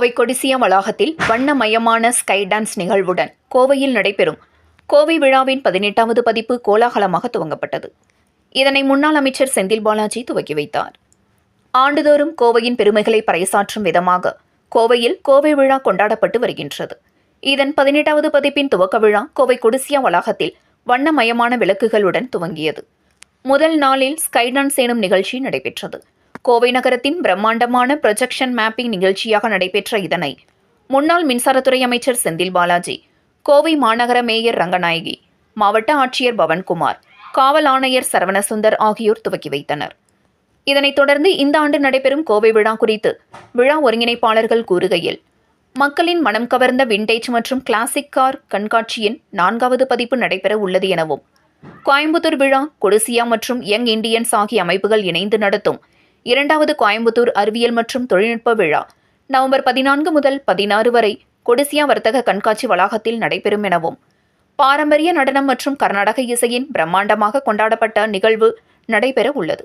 கோவை கொடிசியா வளாகத்தில் வண்ணமயமான sky dance நிகழ்வுடன் கோவையில் நடைபெறும் கோவை விழாவின் பதினெட்டாவது பதிப்பு கோலாகலமாக துவங்கப்பட்டது. இதனை முன்னாள் அமைச்சர் செந்தில் பாலாஜி துவக்கி வைத்தார். ஆண்டுதோறும் கோவையின் பெருமைகளை பறைசாற்றும் விதமாக கோவையில் கோவை விழா கொண்டாடப்பட்டு வருகின்றது. இதன் பதினெட்டாவது பதிப்பின் துவக்க விழா கோவை கொடிசியா வளாகத்தில் வண்ணமயமான விளக்குகளுடன் துவங்கியது. முதல் நாளில் ஸ்கைடான்ஸ் எனும் நிகழ்ச்சி நடைபெற்றது. கோவை நகரத்தின் பிரம்மாண்டமான ப்ரொஜெக்ஷன் மேப்பிங் நிகழ்ச்சியாக நடைபெற்ற இதனை முன்னாள் மின்சாரத்துறை அமைச்சர் செந்தில் பாலாஜி கோவை மாநகர மேயர் ரங்கநாயகி மாவட்ட ஆட்சியர் பவன்குமார் காவல் ஆணையர் சரவணசுந்தர் ஆகியோர் துவக்கி வைத்தனர். இதனைத் தொடர்ந்து இந்த ஆண்டு நடைபெறும் கோவை விழா குறித்து விழா ஒருங்கிணைப்பாளர்கள் கூறுகையில் மக்களின் மனம் கவர்ந்த விண்டேஜ் மற்றும் கிளாசிக் கார் கண்காட்சியின் நான்காவது பதிப்பு நடைபெற உள்ளது எனவும் கோயம்புத்தூர் விழா கொடிசியா மற்றும் யங் இண்டியன்ஸ் ஆகிய அமைப்புகள் இணைந்து நடத்தும் இரண்டாவது கோயம்புத்தூர் அறிவியல் மற்றும் தொழில்நுட்ப விழா. நவம்பர் பதினான்கு முதல் பதினாறு வரை கொடிசியா வர்த்தக கண்காட்சி வளாகத்தில் நடைபெறும் எனவும் பாரம்பரிய நடனம் மற்றும் கர்நாடக இசையின் பிரம்மாண்டமாக கொண்டாடப்பட்ட நிகழ்வு நடைபெற உள்ளது.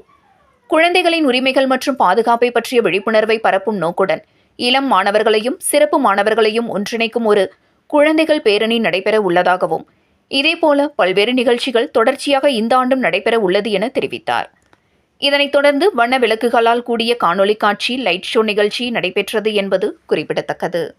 குழந்தைகளின் உரிமைகள் மற்றும் பாதுகாப்பை பற்றிய விழிப்புணர்வை பரப்பும் நோக்குடன் இளம் மாணவர்களையும் சிறப்பு மாணவர்களையும் ஒன்றிணைக்கும் ஒரு குழந்தைகள் பேரணி நடைபெற உள்ளதாகவும் இதேபோல பல்வேறு நிகழ்ச்சிகள் தொடர்ச்சியாக இந்த ஆண்டும் நடைபெற உள்ளது என தெரிவித்தார். இதனைத் தொடர்ந்து வண்ண விளக்குகளால் கூடிய காணொலி காட்சி லைட் ஷோ நிகழ்ச்சி நடைபெற்றது என்பது குறிப்பிடத்தக்கது.